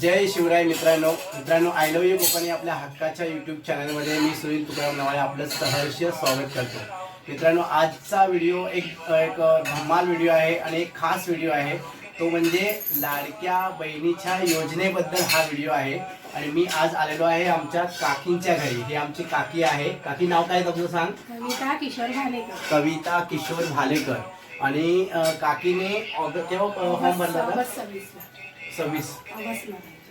जय शिवराय मित्रांनो. मित्रांनो I love you Konkani आपल्या हक्काच्या युट्यूब चॅनलमध्ये मी सुनील तुकाराम नवाळे आपलं सहर्ष स्वागत करतो. मित्रांनो आजचा व्हिडिओ एक एक धमाल व्हिडिओ आहे आणि एक खास व्हिडिओ आहे. तो म्हणजे लाडक्या बहिणीच्या योजनेबद्दल हा व्हिडिओ आहे. आणि मी आज आलेलो आहे आमच्या काकींच्या घरी. हे आमची काकी आहे. काकी नाव काय तुझं सांग? कविता किशोर भालेकर. कविता किशोर भालेकर. आणि काकीने ऑग केव्हा फॉर्म भरला ऑगस्ट सव्वीस.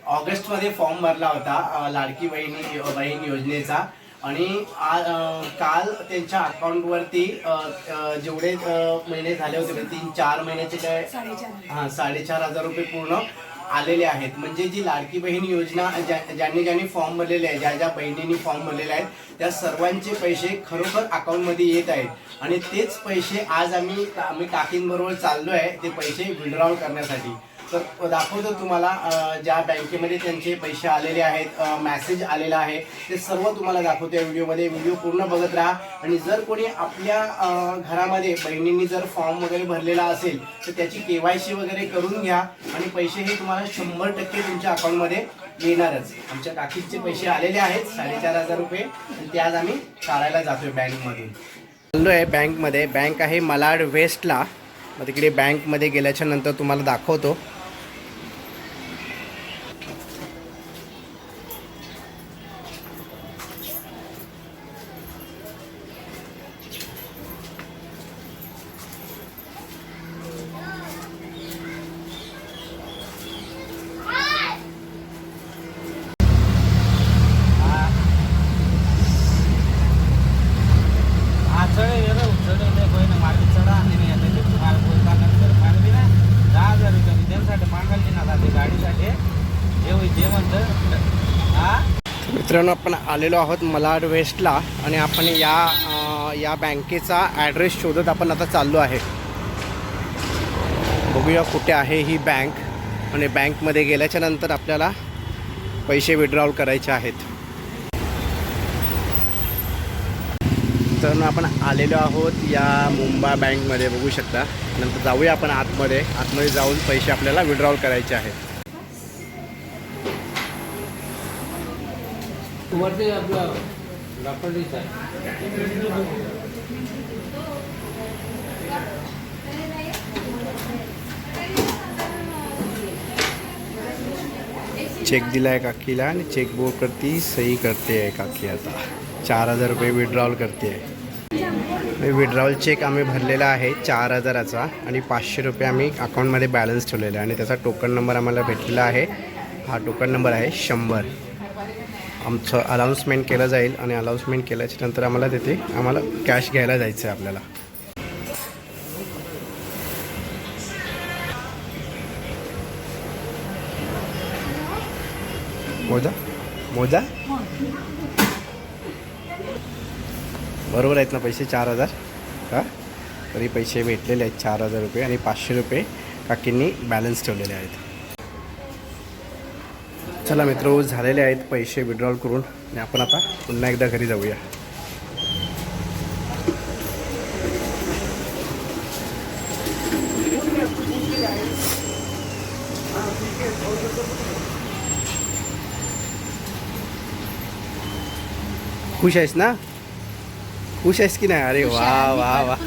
ऑगस्टमध्ये फॉर्म भरला होता लाडकी बहिणी बहीण योजनेचा. आणि काल त्यांच्या अकाउंटवरती जेवढे महिने झाले होते म्हणजे तीन चार महिन्याचे काय हां साडेचार हजार रुपये पूर्ण आलेले आहेत. म्हणजे जी लाडकी बहीण योजना ज्या- ज्यांनी ज्यांनी फॉर्म भरलेले आहे ज्या ज्या बहिणींनी फॉर्म भरलेले आहेत त्या सर्वांचे पैसे खरोखर अकाउंटमध्ये येत आहेत. आणि तेच पैसे आज आम्ही आम्ही काकींबरोबर चाललो आहे ते पैसे विड्रॉल करण्यासाठी. तर दाखवतो तुम्हाला ज्या बँकेमध्ये त्यांचे पैसे आलेले आहेत मॅसेज आलेला आहे. ते सर्व तुम्हाला दाखवतो या व्हिडिओमध्ये. व्हिडिओ पूर्ण बघत राहा. आणि जर कोणी आपल्या घरामध्ये बहिणींनी जर फॉर्म वगैरे भरलेला असेल तर त्याची के वाय सी वगैरे करून घ्या. आणि पैसे हे तुम्हाला शंभर टक्के तुमच्या अकाउंटमध्ये येणारच आमच्या काकीचे पैसे आलेले आहेत साडेचार हजार रुपये. आणि ते आज आम्ही काढायला जातोय बँकमधून. चाललो आहे बँकमध्ये. बँक आहे मलाड वेस्टला. मग तिकडे बँकमध्ये गेल्याच्यानंतर तुम्हाला दाखवतो. जे म्हणतं हा? मित्रांनो आपण आलेलो आहोत मलाड वेस्टला आणि आपण या या बँकेचा ॲड्रेस शोधत आपण आता चाललो आहे. बघूया कुठे आहे ही बँक. आणि बँकमध्ये गेल्याच्यानंतर आपल्याला पैसे विड्रॉल करायचे आहेत. तर आपण आलेलो आहोत या मुंबा बँकमध्ये. बघू शकता. नंतर जाऊया आपण आतमध्ये. आतमध्ये जाऊन पैसे आपल्याला विड्रॉल करायचे आहेत. चेक दिला आहे. काकीला आणि चेकबुकवरती सही करते आहे काकी आता. चार हजार रुपये विड्रॉल करते आहे. विड्रॉवल चेक आम्ही भरलेला आहे चार हजाराचा आणि पाचशे रुपये आम्ही अकाउंटमध्ये बॅलन्स ठेवलेला आहे. आणि त्याचा टोकन नंबर आम्हाला भेटलेला आहे. हा टोकन नंबर आहे शंभर. आमचं अनाऊन्समेंट केलं जाईल आणि अनाऊन्समेंट केल्याच्यानंतर आम्हाला तिथे आम्हाला कॅश घ्यायला जायचं आहे आपल्याला. मोजा? मोजा? बरोबर आहेत ना पैसे? चार हजार. का तरी पैसे भेटलेले आहेत चार हजार रुपये आणि पाचशे रुपये काकींनी बॅलन्स ठेवलेले आहेत. चला मित्र झालेले आहेत पैसे विड्रॉल करून आणि आपण आता पुन्हा एकदा घरी जाऊया. खुश आहेस ना? खुश आहेस की नाही? अरे वा वा वा.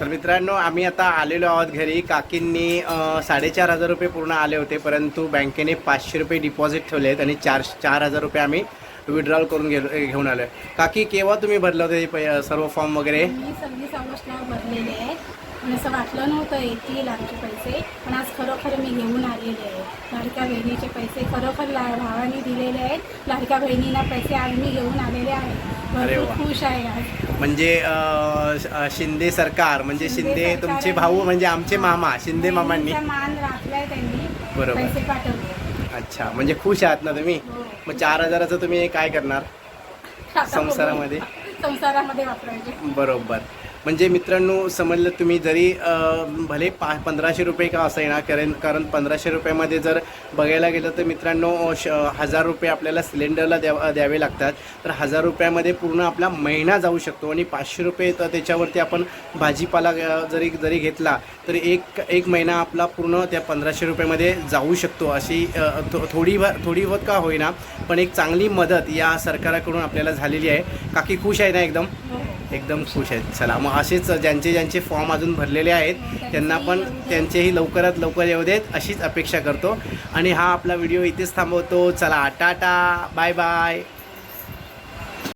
तर मित्रांनो आम्ही आता आलेलो आहोत घरी. काकींनी साडेचार हजार रुपये पूर्ण आले होते परंतु बँकेने पाचशे रुपये डिपॉझिट ठेवले आहेत आणि चार चार हजार रुपये आम्ही विड्रॉल करून गे घेऊन आलो आहे काकी केव्हा तुम्ही भरलं होते हे सर्व फॉर्म वगैरे? मी सव्वीस ऑगस्टला भरलेले पण असं वाटलं नव्हतं येतील आमचे पैसे. पण आज खरोखर मी घेऊन आलेले आहे. लाडक्या बहिणीचे पैसे खरोखर ला भावाने दिलेले आहेत. लाडक्या बहिणीला पैसे आज मी घेऊन आलेले आहे. अरे वा. खुश आहे आज म्हणजे अं, शिंदे सरकार म्हणजे शिंदे शिंदे तुमचे भाऊ म्हणजे आमचे मामा शिंदे मामांनी मान राखलाय त्यांनी बरोबर. पैसे पाठवले अच्छा म्हणजे खुश आहात ना तुम्ही हो. मग चार हजाराचं तुम्ही काय करणार आता संसारामध्ये? संसारामध्ये वापरायचे बरोबर म्हणजे मित्रांनो समजलं तुम्ही जरी भले पा पंधराशे रुपये का असं ना कारण कारण पंधराशे रुपयामध्ये जर बघायला गेलं तर मित्रांनो श हजार रुपये आपल्याला सिलेंडरला द्या द्यावे लागतात. तर हजार रुपयामध्ये पूर्ण आपला महिना जाऊ शकतो आणि पाचशे रुपये तर त्याच्यावरती आपण भाजीपाला जरी जरी घेतला तर एक एक महिना आपला पूर्ण त्या पंधराशे रुपयामध्ये जाऊ शकतो अशी थो थोडी थोडी बहुत का होईना पण एक चांगली मदत या सरकाराकडून आपल्याला झालेली आहे. काकी खुश आहे ना एकदम? हो. एकदम खुश आहेत. चला मग असेच ज्यांचे ज्यांचे फॉर्म अजून भरलेले आहेत त्यांना पण त्यांचेही लवकरात लवकर येऊ देत अशीच अपेक्षा करतो. आणि हा आपला व्हिडिओ इथेच थांबवतो. चला टाटा बाय बाय